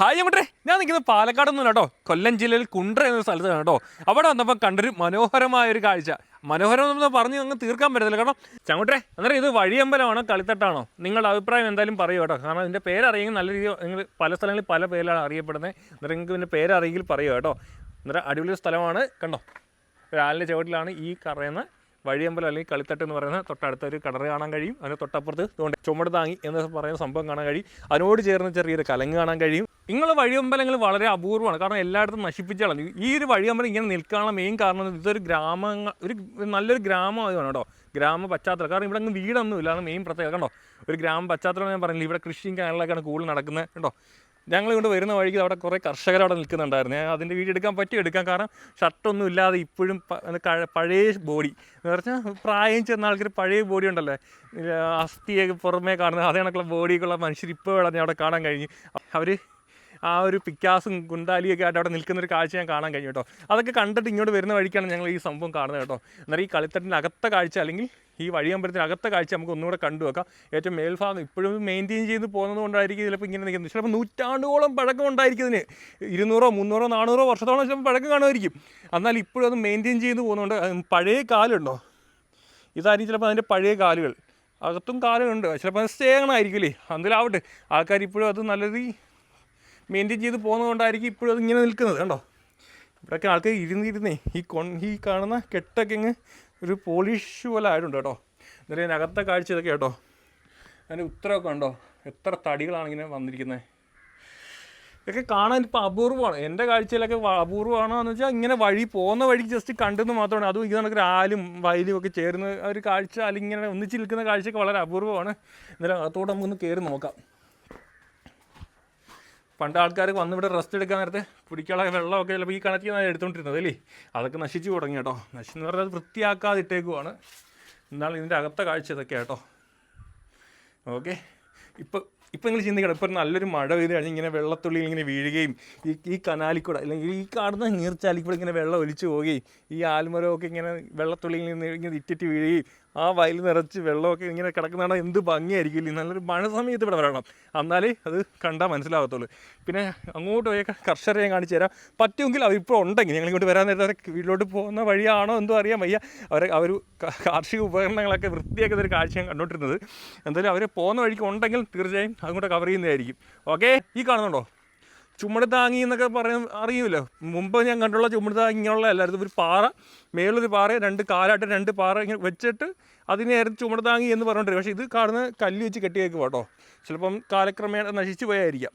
Hi അങ്ങോട്ടെ. ഞാൻ നിൽക്കുന്നത് പാലക്കാടൊന്നും കേട്ടോ. കൊല്ലം ജില്ലയിൽ കുണ്ട്ര എന്ന സ്ഥലത്താണ് കേട്ടോ. അവിടെ വന്നപ്പോൾ കണ്ടൊരു മനോഹരമായ ഒരു കാഴ്ച. മനോഹരം എന്ന് പറഞ്ഞ് അങ്ങ് തീർക്കാൻ പറ്റത്തില്ല. കാരണം ചങ്ങോട്ടെ അന്നേരം ഇത് വഴിയമ്പലമാണോ കളിത്തട്ടാണോ? നിങ്ങളുടെ അഭിപ്രായം എന്തായാലും പറയൂ കേട്ടോ. കാരണം ഇതിന്റെ പേരറിയെങ്കിൽ നല്ല രീതിയിൽ നിങ്ങൾ പല സ്ഥലങ്ങളിൽ പല പേരിലാണ് അറിയപ്പെടുന്നത്. എന്നിട്ട് നിങ്ങൾക്ക് ഇതിന്റെ പേരറിയെങ്കിൽ പറയൂ കേട്ടോ. എന്നിട്ട് അടിപൊളി സ്ഥലമാണ്. കണ്ടോ? ഒരാളിന്റെ ചുവട്ടിലാണ് ഈ പറയുന്ന വഴിയമ്പലം അല്ലെങ്കിൽ കളിത്തട്ട് എന്ന് പറയുന്ന തൊട്ടടുത്ത ഒരു കടറ് കാണാൻ കഴിയും. അതിന് തൊട്ടപ്പുറത്ത് ഇതുകൊണ്ട് ചുമട് താങ്ങി എന്ന് പറയുന്ന സംഭവം കാണാൻ കഴിയും. അതിനോട് ചേർന്ന് ചെറിയൊരു കലങ്ങ് കാണാൻ കഴിയും. ഇങ്ങനെ വഴിയമ്പലങ്ങൾ വളരെ അപൂർവമാണ്. കാരണം എല്ലായിടത്തും നശിപ്പിച്ചാണ് ഈ ഒരു വഴിയമ്പലം ഇങ്ങനെ നിൽക്കാനുള്ള മെയിൻ കാരണം ഇതൊരു ഗ്രാമങ്ങൾ ഒരു നല്ലൊരു ഗ്രാമമായതാണ് കേട്ടോ. ഗ്രാമ പശ്ചാത്തലം. കാരണം ഇവിടെ അങ്ങ് വീടൊന്നും ഇല്ല അതാണ് മെയിൻ പ്രത്യേകത. കണ്ടോ? ഒരു ഗ്രാമ പശ്ചാത്തലം ഞാൻ പറഞ്ഞില്ല? ഇവിടെ കൃഷിയും കാര്യങ്ങളൊക്കെയാണ് കൂടുതൽ നടക്കുന്നത്. കേട്ടോ ഞങ്ങൾ ഇങ്ങോട്ട് വരുന്ന വഴിക്ക് അവിടെ കുറേ കർഷകർ അവിടെ നിൽക്കുന്നുണ്ടായിരുന്നു. അതിന്റെ വീഡിയോ എടുക്കാൻ പറ്റും എടുക്കാൻ കാരണം ഷർട്ടൊന്നും ഇല്ലാതെ ഇപ്പോഴും പഴയ ബോഡി. എന്ന് പറഞ്ഞാൽ പ്രായം ചെന്ന ആൾക്കാർ പഴയ ബോഡി ഉണ്ടല്ലേ. അസ്ഥിയെ അസ്ഥിയൊക്കെ പുറമേ കാണുന്നത് അതേ കണക്കുള്ള ബോഡിയൊക്കെയുള്ള മനുഷ്യർ ഇപ്പോൾ ഇവിടെ അവിടെ കാണാൻ കഴിഞ്ഞു. അവർ ആ ഒരു പിക്കാസും ഗുണ്ടാലിയൊക്കെ ആയിട്ട് അവിടെ നിൽക്കുന്ന ഒരു കാഴ്ച ഞാൻ കാണാൻ കഴിഞ്ഞു കേട്ടോ. അതൊക്കെ കണ്ടിട്ട് ഇങ്ങോട്ട് വരുന്ന വഴിക്കാണ് ഞങ്ങൾ ഈ സംഭവം കാണുന്നത് കേട്ടോ. എന്നാൽ ഈ കളിത്തട്ടിന്റെ അകത്ത കാഴ്ച അല്ലെങ്കിൽ ഈ വഴിയമ്പലത്തിന്റെ അകത്തെ കാഴ്ച നമുക്ക് ഒന്നുകൂടെ കണ്ടു വെക്കാം. ഏറ്റവും മേൽഭാഗം ഇപ്പോഴും മെയിന്റെയിൻ ചെയ്ത് പോകുന്നത് കൊണ്ടായിരിക്കും ചിലപ്പോൾ ഇങ്ങനെ നിൽക്കുന്നത്. ചിലപ്പോൾ നൂറ്റാണ്ടുകളോളം പഴക്കം ഉണ്ടായിരിക്കും ഇതിന്. ഇരുന്നൂറോ മുന്നൂറോ നാനൂറോ വർഷത്തോളം ചിലപ്പോൾ പഴക്കം കാണുമായിരിക്കും. എന്നാൽ ഇപ്പോഴും അത് മെയിന്റെയിൻ ചെയ്ത് പോകുന്നുണ്ട്. പഴയ കാലുണ്ടോ? ഇതായിരിക്കും ചിലപ്പോൾ അതിന്റെ പഴയ കാലുകൾ. അകത്തും കാലുണ്ട് ചിലപ്പോൾ അത് സ്റ്റേങ്ങണായിരിക്കില്ലേ അതിലാവട്ടെ. ആൾക്കാർ ഇപ്പോഴും അത് നല്ല രീതി മെയിന്റെയിൻ ചെയ്ത് പോകുന്നതുകൊണ്ടായിരിക്കും ഇപ്പോഴും അത് ഇങ്ങനെ നിൽക്കുന്നത്. കണ്ടോ? ഇവിടെയൊക്കെ ആൾക്കാർ ഇരുന്നിരുന്നേ ഈ കൊൺ ഈ കാണുന്ന കെട്ടൊക്കെ ഇങ്ങ് ഒരു പോളിഷ് പോലെ ആയിട്ടുണ്ട് കേട്ടോ. എന്നാലും ഇതിനകത്തെ കാഴ്ച ഇതൊക്കെ കേട്ടോ. അതിന്റെ ഉത്തരമൊക്കെ ഉണ്ടോ എത്ര തടികളാണ് ഇങ്ങനെ വന്നിരിക്കുന്നത്. ഇതൊക്കെ കാണാൻ ഇപ്പോൾ അപൂർവമാണ്. എന്റെ കാഴ്ചയിലൊക്കെ അപൂർവമാണോ എന്ന് വെച്ചാൽ ഇങ്ങനെ വഴി പോകുന്ന വഴി ജസ്റ്റ് കണ്ടെന്ന് മാത്രമാണ്. അതും ഇത് കണക്ക് ആലും വയലും ഒക്കെ ചേർന്ന് ഒരു കാഴ്ച അല്ലെങ്കിൽ ഇങ്ങനെ ഒന്നിച്ച് നിൽക്കുന്ന കാഴ്ചയൊക്കെ വളരെ അപൂർവമാണ്. എന്നാലും അകത്തോടെ നമുക്കൊന്ന് കയറി നോക്കാം. പണ്ട് ആൾക്കാർ വന്ന് ഇവിടെ റെസ്റ്റ് എടുക്കാൻ നേരത്തെ കുടിക്കാനുള്ള വെള്ളമൊക്കെ ചിലപ്പോൾ ഈ കിണറ്റിൽ നിന്നാണ് എടുത്തുകൊണ്ടിരുന്നത് അല്ലേ? അതൊക്കെ നശിച്ചു തുടങ്ങി കേട്ടോ. നശിച്ചെന്ന് പറഞ്ഞാൽ അത് വൃത്തിയാക്കാതെ ഇട്ടേക്കുവാണ്. എന്നാലും ഇതിന്റെ അകത്ത കാഴ്ച ഇതൊക്കെ കേട്ടോ. ഓക്കെ ഇപ്പം ഇപ്പം നിങ്ങൾ ചിന്തിക്കണം. ഇപ്പം നല്ലൊരു മഴ പെയ്ത് കഴിഞ്ഞ് ഇങ്ങനെ വെള്ളത്തുള്ളിയിൽ ഇങ്ങനെ വീഴുകയും ഈ ഈ കനാലിക്കൂടെ അല്ലെങ്കിൽ ഈ കാണുന്ന നീർച്ചാലിൽ കൂടെ ഇങ്ങനെ വെള്ളം ഒലിച്ചു പോവുകയും ഈ ആൽമരമൊക്കെ ഇങ്ങനെ വെള്ളത്തുള്ളിയിൽ നിന്ന് ഇങ്ങനെ ഇറ്റിറ്റ് വീഴുകയും ആ വയൽ നിറച്ച് വെള്ളമൊക്കെ ഇങ്ങനെ കിടക്കുന്നതാണ് എന്ത് ഭംഗിയായിരിക്കും ഇല്ലേ? നല്ലൊരു മഴ സമയത്ത് ഇവിടെ വരണം. എന്നാലേ അത് കണ്ടാൽ മനസ്സിലാകത്തുള്ളൂ പിന്നെ അങ്ങോട്ട് പോയ കർഷകരെ ഞാൻ കാണിച്ചു തരാം. പറ്റുമെങ്കിൽ അവരിപ്പോൾ ഉണ്ടെങ്കിൽ ഞങ്ങൾ ഇങ്ങോട്ട് വരാൻ നേരത്തെ വീട്ടിലോട്ട് പോകുന്ന വഴിയാണോ എന്തോ അറിയാൻ വയ്യ. അവരെ അവർ കാർഷിക ഉപകരണങ്ങളൊക്കെ വൃത്തിയാക്കുന്ന ഒരു കാഴ്ച ഞാൻ കണ്ടോണ്ടിരുന്നത് എന്തായാലും അവർ പോകുന്ന വഴിക്ക് ഉണ്ടെങ്കിൽ തീർച്ചയായും അങ്ങോട്ട് കവർ ചെയ്യുന്നതായിരിക്കും. ഓക്കെ ഈ കാണുന്നുണ്ടോ? ചുമട് താങ്ങി എന്നൊക്കെ പറയാൻ അറിയൂലോ? മുമ്പ് ഞാൻ കണ്ടുള്ള ചുമട് താങ്ങിയുള്ള അല്ലായിരുന്നു ഒരു പാറ മേളൊരു പാറ രണ്ട് കാലായിട്ട് രണ്ട് പാറ ഇങ്ങനെ വെച്ചിട്ട് അതിനെയായിരുന്നു ചുമട് താങ്ങി എന്ന് പറഞ്ഞിട്ടുണ്ട്. പക്ഷേ ഇത് കാണുന്ന കല്ല് വെച്ച് കെട്ടിയേക്കും കേട്ടോ. ചിലപ്പം കാലക്രമേണ നശിച്ചു പോയായിരിക്കാം.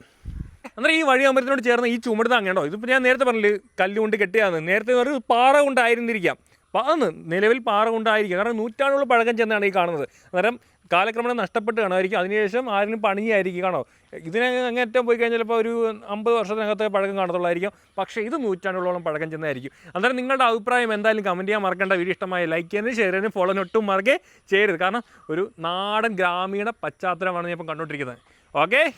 അന്നേരം ഈ വഴി അമ്പലത്തിനോട് ചേർന്ന് ഈ ചുമട് താങ്ങേണ്ടോ ഇതിപ്പോൾ ഞാൻ നേരത്തെ പറഞ്ഞില്ലേ കല്ല് കൊണ്ട് കെട്ടിയാന്ന് നേരത്തെ ഒരു പാറ കൊണ്ടായിരുന്നിരിക്കാം. അന്ന് നിലവിൽ പാറ കൊണ്ടായിരിക്കും കാരണം നൂറ്റാണ്ടുകൾ പഴക്കം ചെന്നാണ് ഈ കാണുന്നത്. അന്നേരം കാലക്രമേണ നഷ്ടപ്പെട്ട് കാണുമായിരിക്കും. അതിനുശേഷം ആരിലും പണിയായിരിക്കും. കാണോ? ഇതിനെ അങ്ങേറ്റം പോയി കഴിഞ്ഞാൽ ചിലപ്പോൾ ഒരു അമ്പത് വർഷത്തിനകത്തെ പഴക്കം കാണത്തുള്ളായിരിക്കും. പക്ഷേ ഇത് നൂറ്റാണ്ടുകളോളം പഴക്കം ചെന്നായിരിക്കും. അന്നേരം നിങ്ങളുടെ അഭിപ്രായം എന്തായാലും കമന്റ് ചെയ്യാൻ മറക്കേണ്ട. വീഡിയോ ഇഷ്ടമായ ലൈക്ക് ചെയ്യാനും ഷെയർ ചെയ്യാനും ഫോളോ ഒട്ടും മറക്കേ ചെയ്യരുത്. കാരണം ഒരു നാടൻ ഗ്രാമീണ പശ്ചാത്തലമാണ് ഞാൻ ഇപ്പം കണ്ടുകൊണ്ടിരിക്കുന്നത്. ഓക്കെ